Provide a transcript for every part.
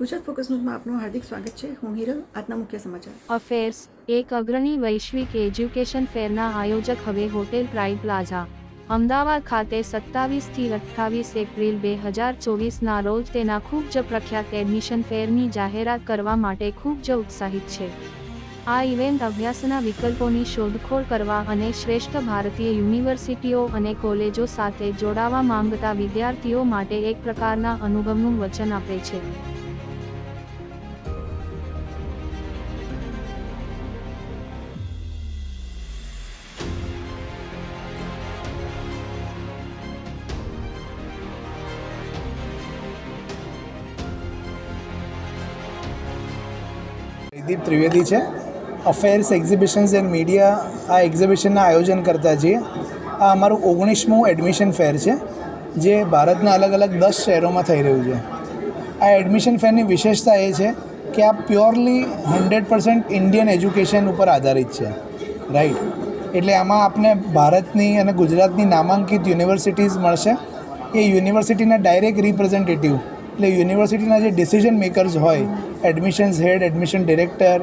Gujarat focus ન્યૂઝમાં આપનું હાર્દિક સ્વાગત છે. હું હિરલ, આજના મુખ્ય સમાચાર. અફેર્સ, એક અગ્રણી વૈશ્વિક એજ્યુકેશન ફેરના આયોજક હવે હોટેલ પ્રાઇડ પ્લાઝા, અમદાવાદ ખાતે સત્તાવીસથી અઠ્ઠાવીસ એપ્રિલ બે હજાર ચોવીસના રોજ તેના ખૂબ જ પ્રખ્યાત એડમિશન ફેરની જાહેરાત કરવા માટે ખૂબ જ ઉત્સાહિત છે. આ ઇવેન્ટ અભ્યાસના વિકલ્પોની શોધખોળ કરવા અને શ્રેષ્ઠ ભારતીય યુનિવર્સિટીઓ અને કોલેજો સાથે જોડાવા માંગતા વિદ્યાર્થીઓ માટે એક પ્રકારના અનુભવનું વચન આપે છે. જયદીપ ત્રિવેદી છે. અફેર્સ એક્ઝિબિશન્સ એન્ડ મીડિયા આ એક્ઝિબિશનના આયોજન કરતા છીએ. આ અમારું ઓગણીસમું એડમિશન ફેર છે, જે ભારતના અલગ અલગ દસ શહેરોમાં થઈ રહ્યું છે. આ એડમિશન ફેરની વિશેષતા એ છે કે આ purely hundred percent Indian education ઉપર આધારિત છે. રાઈટ એટલે આમાં આપને ભારતની અને ગુજરાતની નામાંકિત યુનિવર્સિટીઝ મળશે. એ યુનિવર્સિટીના ડાયરેક્ટ રિપ્રેઝેન્ટેટિવ એટલે યુનિવર્સિટીના જે ડિસિઝન મેકર્સ હોય એડમિશન્સ હેડ એડમિશન ડિરેક્ટર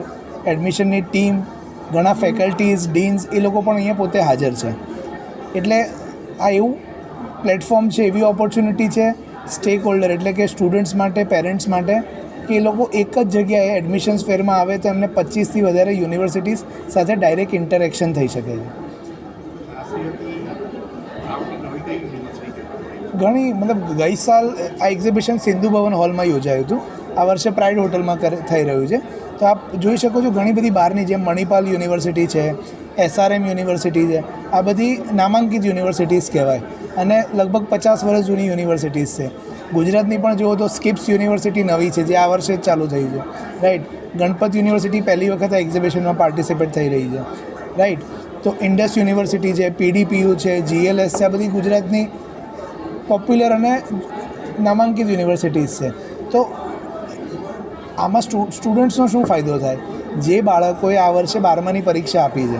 એડમિશનની ટીમ ઘણા ફેકલ્ટીઝ ડીન્સ એ લોકો પણ અહીંયા પોતે હાજર છે. એટલે આ એવું પ્લેટફોર્મ છે, એવી ઓપોર્ચ્યુનિટી છે સ્ટેક હોલ્ડર એટલે કે સ્ટુડન્ટ્સ માટે પેરેન્ટ્સ માટે, કે એ લોકો એક જ જગ્યાએ એડમિશન્સ ફેરમાં આવે તો એમને પચીસથી વધારે યુનિવર્સિટીઝ સાથે ડાયરેક્ટ ઇન્ટરેક્શન થઈ શકે છે. ઘણી, મતલબ ગઈ સાલ આ એક્ઝિબિશન સિંધુ ભવન હોલમાં યોજાયું હતું. આ વર્ષે પ્રાઇડ હોટલમાં થઈ રહ્યું છે. તો આપ જોઈ શકો છો ઘણી બધી બહારની જેમ મણિપાલ યુનિવર્સિટી છે એસઆરએમ યુનિવર્સિટી છે, આ બધી નામાંકિત યુનિવર્સિટીઝ કહેવાય. અને લગભગ પચાસ વર્ષ જૂની યુનિવર્સિટીઝ છે. ગુજરાતની પણ જુઓ તો સ્કિપ્સ યુનિવર્સિટી નવી છે, જે આ વર્ષે જ ચાલુ થઈ છે. રાઈટ ગણપત યુનિવર્સિટી પહેલી વખત આ એક્ઝિબિશનમાં પાર્ટિસિપેટ થઈ રહી છે. રાઈટ તો ઇન્ડસ યુનિવર્સિટી છે પીડીપીયુ છે જીએલએસ છે, આ બધી ગુજરાતની પોપ્યુલર અને નામાંકિત યુનિવર્સિટીઝ છે. તો આમાં સ્ટુ સ્ટુડન્ટ્સનો શું ફાયદો થાય? જે બાળકોએ આ વર્ષે બારમાની પરીક્ષા આપી છે,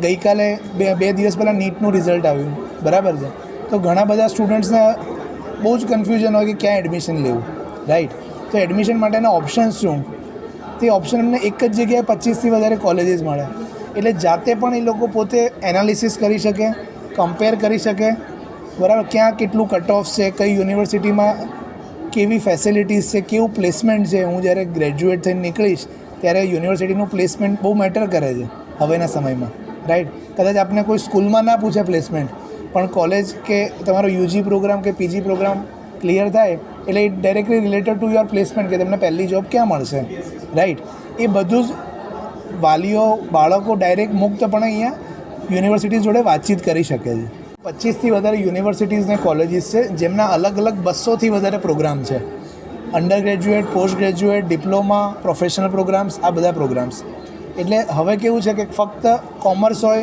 ગઈકાલે બે બે દિવસ પહેલાં નીટનું રિઝલ્ટ આવ્યું, બરાબર છે? તો ઘણા બધા સ્ટુડન્ટ્સને બહુ જ કન્ફ્યુઝન હોય કે ક્યાં એડમિશન લેવું રાઈટ તો એડમિશન માટેના ઓપ્શન્સ શું? તે ઓપ્શન એમને એક જ જગ્યાએ પચીસથી વધારે કોલેજીસ મળે. એટલે જાતે પણ એ લોકો પોતે એનાલિસિસ કરી શકે કમ્પેર કરી શકે બરાબર, ક્યાં કેટલું કટ ઓફ છે, કઈ યુનિવર્સિટીમાં કેવી ફેસિલિટીઝ છે, કેવું પ્લેસમેન્ટ છે? હું જ્યારે ગ્રેજ્યુએટ થઈને નીકળીશ, ત્યારે યુનિવર્સિટીનું પ્લેસમેન્ટ બહુ મેટર કરે છે હવેના સમયમાં રાઈટ કદાચ આપને કોઈ સ્કૂલમાં ના પૂછે પ્લેસમેન્ટ પણ કોલેજ કે તમારો યુજી પ્રોગ્રામ કે પીજી પ્રોગ્રામ ક્લિયર થાય, એટલે it directly related to your placement કે તમને પહેલી જોબ ક્યાં મળશે રાઈટ એ બધું જ વાલીઓ, બાળકો ડાયરેક્ટ મુક્તપણે અહીંયા યુનિવર્સિટી જોડે વાતચીત કરી શકે છે. પચીસથી વધારે યુનિવર્સિટીઝ ને કોલેજીસ છે, જેમના અલગ અલગ બસોથી વધારે પ્રોગ્રામ છે. Undergraduate postgraduate diploma professional programmes આ બધા પ્રોગ્રામ્સ એટલે હવે કેવું છે કે ફક્ત કોમર્સ હોય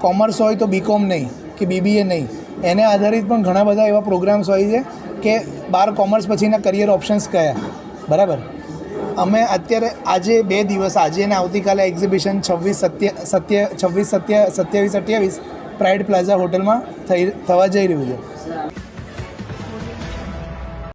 કોમર્સ હોય તો બીકોમ નહીં, કે બીબીએ નહીં. એને આધારિત પણ ઘણા બધા એવા પ્રોગ્રામ્સ હોય છે કે બાર કોમર્સ પછીના કરિયર ઓપ્શન્સ કયા. બરાબર? અમે અત્યારે આજે બે દિવસ, આજે અને આવતીકાલે એક્ઝિબિશન છવ્વીસ સત્ય સત્ય, છવ્વીસ સત્ય, સત્યાવીસ, અઠ્યાવીસ પ્રાઇડ પ્લાઝા હોટલમાં થઈ થવા જઈ રહ્યું છે.